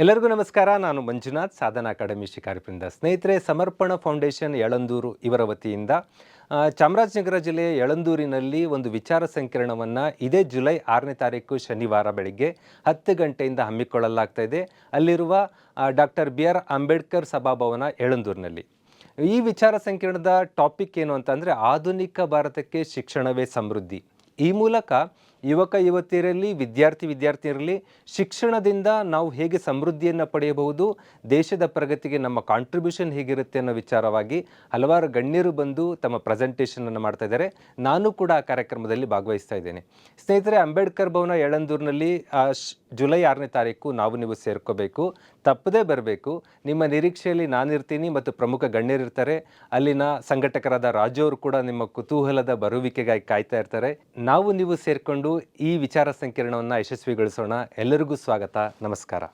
ಎಲ್ಲರಿಗೂ ನಮಸ್ಕಾರ. ನಾನು ಮಂಜುನಾಥ್, ಸಾಧನಾ ಅಕಾಡೆಮಿ ಶಿಕಾರಿಪುರಿಂದ ಸ್ನೇಹಿತರೆ. ಸಮರ್ಪಣ ಫೌಂಡೇಶನ್ ಯಳಂದೂರು ಇವರ ವತಿಯಿಂದ ಚಾಮರಾಜನಗರ ಜಿಲ್ಲೆಯ ಯಳಂದೂರಿನಲ್ಲಿ ಒಂದು ವಿಚಾರ ಸಂಕಿರಣವನ್ನು ಇದೇ ಜುಲೈ ಆರನೇ ತಾರೀಕು ಶನಿವಾರ ಬೆಳಿಗ್ಗೆ ಹತ್ತು ಗಂಟೆಯಿಂದ ಹಮ್ಮಿಕೊಳ್ಳಲಾಗ್ತಾ ಇದೆ. ಅಲ್ಲಿರುವ ಡಾಕ್ಟರ್ ಬಿ ಆರ್ ಅಂಬೇಡ್ಕರ್ ಸಭಾಭವನ ಯಳಂದೂರಿನಲ್ಲಿ. ಈ ವಿಚಾರ ಸಂಕಿರಣದ ಟಾಪಿಕ್ ಏನು ಅಂತಂದರೆ, ಆಧುನಿಕ ಭಾರತಕ್ಕೆ ಶಿಕ್ಷಣವೇ ಸಮೃದ್ಧಿ. ಈ ಮೂಲಕ ಯುವಕ ಯುವತಿಯರಲ್ಲಿ, ವಿದ್ಯಾರ್ಥಿ ವಿದ್ಯಾರ್ಥಿಯರಲ್ಲಿ ಶಿಕ್ಷಣದಿಂದ ನಾವು ಹೇಗೆ ಸಮೃದ್ಧಿಯನ್ನು ಪಡೆಯಬಹುದು, ದೇಶದ ಪ್ರಗತಿಗೆ ನಮ್ಮ ಕಾಂಟ್ರಿಬ್ಯೂಷನ್ ಹೇಗಿರುತ್ತೆ ಅನ್ನೋ ವಿಚಾರವಾಗಿ ಹಲವಾರು ಗಣ್ಯರು ಬಂದು ತಮ್ಮ ಪ್ರೆಸೆಂಟೇಷನನ್ನು ಮಾಡ್ತಾ ಇದ್ದಾರೆ. ನಾನು ಕೂಡ ಆ ಕಾರ್ಯಕ್ರಮದಲ್ಲಿ ಭಾಗವಹಿಸ್ತಾ ಇದ್ದೇನೆ. ಸ್ನೇಹಿತರೆ, ಅಂಬೇಡ್ಕರ್ ಭವನ ಯಳಂದೂರಿನಲ್ಲಿ ಜುಲೈ ಆರನೇ ತಾರೀಕು ನಾವು ನೀವು ಸೇರ್ಕೋಬೇಕು. ತಪ್ಪದೇ ಬರಬೇಕು. ನಿಮ್ಮ ನಿರೀಕ್ಷೆಯಲ್ಲಿ ನಾನಿರ್ತೀನಿ ಮತ್ತು ಪ್ರಮುಖ ಗಣ್ಯರಿರ್ತಾರೆ ಅಲ್ಲಿನ ಸಂಘಟಕರಾದ ರಾಜು ಅವರು ಕೂಡ ನಿಮ್ಮ ಕುತೂಹಲದ ಬರುವಿಕೆಗಾಗಿ ಕಾಯ್ತಾ ಇರ್ತಾರೆ. ನಾವು ನೀವು ಸೇರ್ಕೊಂಡು ಈ ವಿಚಾರ ಸಂಕಿರಣವನ್ನು ಯಶಸ್ವಿಗೊಳಿಸೋಣ. ಎಲ್ಲರಿಗೂ ಸ್ವಾಗತ. ನಮಸ್ಕಾರ.